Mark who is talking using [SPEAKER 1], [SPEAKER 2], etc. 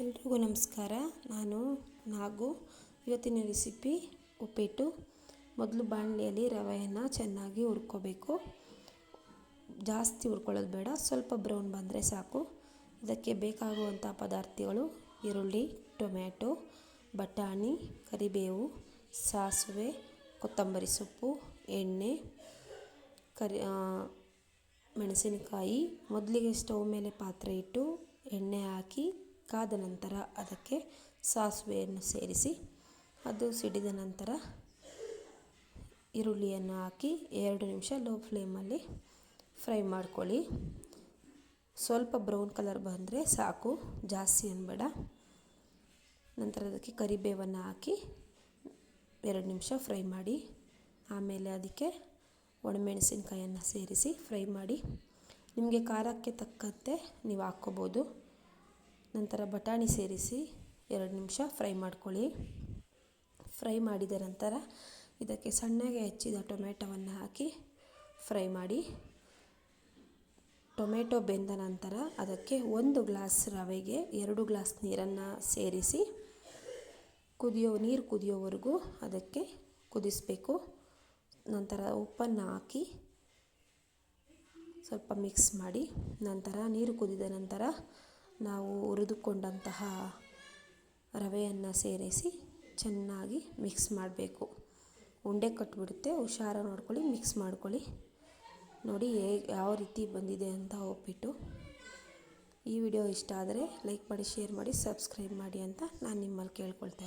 [SPEAKER 1] ಎಲ್ರಿಗೂ ನಮಸ್ಕಾರ. ನಾನು ನಾಗು. ಇವತ್ತಿನ ರೆಸಿಪಿ ಉಪ್ಪಿಟ್ಟು. ಮೊದಲು ಬಾಣಲೆಯಲ್ಲಿ ರವೆಯನ್ನು ಚೆನ್ನಾಗಿ ಹುರ್ಕೋಬೇಕು. ಜಾಸ್ತಿ ಹುರ್ಕೊಳ್ಳೋದು ಬೇಡ. ಸ್ವಲ್ಪ ಬ್ರೌನ್ ಬಂದರೆ ಸಾಕು. ಇದಕ್ಕೆ ಬೇಕಾಗುವಂಥ ಪದಾರ್ಥಗಳು ಈರುಳ್ಳಿ, ಟೊಮ್ಯಾಟೊ, ಬಟಾಣಿ, ಕರಿಬೇವು, ಸಾಸಿವೆ, ಕೊತ್ತಂಬರಿ ಸೊಪ್ಪು, ಎಣ್ಣೆ, ಕರಿ ಮೆಣಸಿನಕಾಯಿ. ಮೊದಲಿಗೆ ಸ್ಟವ್ ಮೇಲೆ ಪಾತ್ರೆ ಇಟ್ಟು ಎಣ್ಣೆ ಹಾಕಿ ಕಾದ ನಂತರ ಅದಕ್ಕೆ ಸಾಸಿವೆಯನ್ನು ಸೇರಿಸಿ, ಅದು ಸಿಡಿದ ನಂತರ ಈರುಳ್ಳಿಯನ್ನು ಹಾಕಿ ಎರಡು ನಿಮಿಷ ಲೋ ಫ್ಲೇಮಲ್ಲಿ ಫ್ರೈ ಮಾಡ್ಕೊಳ್ಳಿ. ಸ್ವಲ್ಪ ಬ್ರೌನ್ ಕಲರ್ ಬಂದರೆ ಸಾಕು, ಜಾಸ್ತಿ ಅನ್ಬೇಡ. ನಂತರ ಅದಕ್ಕೆ ಕರಿಬೇವನ್ನು ಹಾಕಿ ಎರಡು ನಿಮಿಷ ಫ್ರೈ ಮಾಡಿ, ಆಮೇಲೆ ಅದಕ್ಕೆ ಒಣಮೆಣಸಿನ್ಕಾಯನ್ನು ಸೇರಿಸಿ ಫ್ರೈ ಮಾಡಿ. ನಿಮಗೆ ಖಾರಕ್ಕೆ ತಕ್ಕಂತೆ ನೀವು ಹಾಕ್ಕೋಬೋದು. ನಂತರ ಬಟಾಣಿ ಸೇರಿಸಿ ಎರಡು ನಿಮಿಷ ಫ್ರೈ ಮಾಡ್ಕೊಳ್ಳಿ. ಫ್ರೈ ಮಾಡಿದ ನಂತರ ಇದಕ್ಕೆ ಸಣ್ಣಗೆ ಹೆಚ್ಚಿದ ಟೊಮೆಟೊವನ್ನು ಹಾಕಿ ಫ್ರೈ ಮಾಡಿ. ಟೊಮೆಟೊ ಬೆಂದ ನಂತರ ಅದಕ್ಕೆ ಒಂದು ಗ್ಲಾಸ್ ರವೆಗೆ ಎರಡು ಗ್ಲಾಸ್ ನೀರನ್ನು ಸೇರಿಸಿ ಕುದಿಯೋ, ನೀರು ಕುದಿಯೋವರೆಗೂ ಅದಕ್ಕೆ ಕುದಿಸಬೇಕು. ನಂತರ ಉಪ್ಪನ್ನು ಹಾಕಿ ಸ್ವಲ್ಪ ಮಿಕ್ಸ್ ಮಾಡಿ ನಂತರ ನೀರು ಕುದಿದ ನಂತರ ನಾವು ಹುರಿದುಕೊಂಡಂತಹ ರವೆಯನ್ನು ಸೇರಿಸಿ ಚೆನ್ನಾಗಿ ಮಿಕ್ಸ್ ಮಾಡಬೇಕು. ಉಂಡೆ ಕಟ್ಟಿಬಿಡುತ್ತೆ ಹುಷಾರಾಗಿ ನೋಡ್ಕೊಳ್ಳಿ ಮಿಕ್ಸ್ ಮಾಡ್ಕೊಳ್ಳಿ. ನೋಡಿ ಹೇಗೆ ಯಾವ ರೀತಿ ಬಂದಿದೆ ಅಂತ ಒಪ್ಪಿಟ್ಟು. ಈ ವಿಡಿಯೋ ಇಷ್ಟ ಆದರೆ ಲೈಕ್ ಮಾಡಿ, ಶೇರ್ ಮಾಡಿ, ಸಬ್ಸ್ಕ್ರೈಬ್ ಮಾಡಿ ಅಂತ ನಾನು ನಿಮ್ಮಲ್ಲಿ ಕೇಳ್ಕೊಳ್ತಾ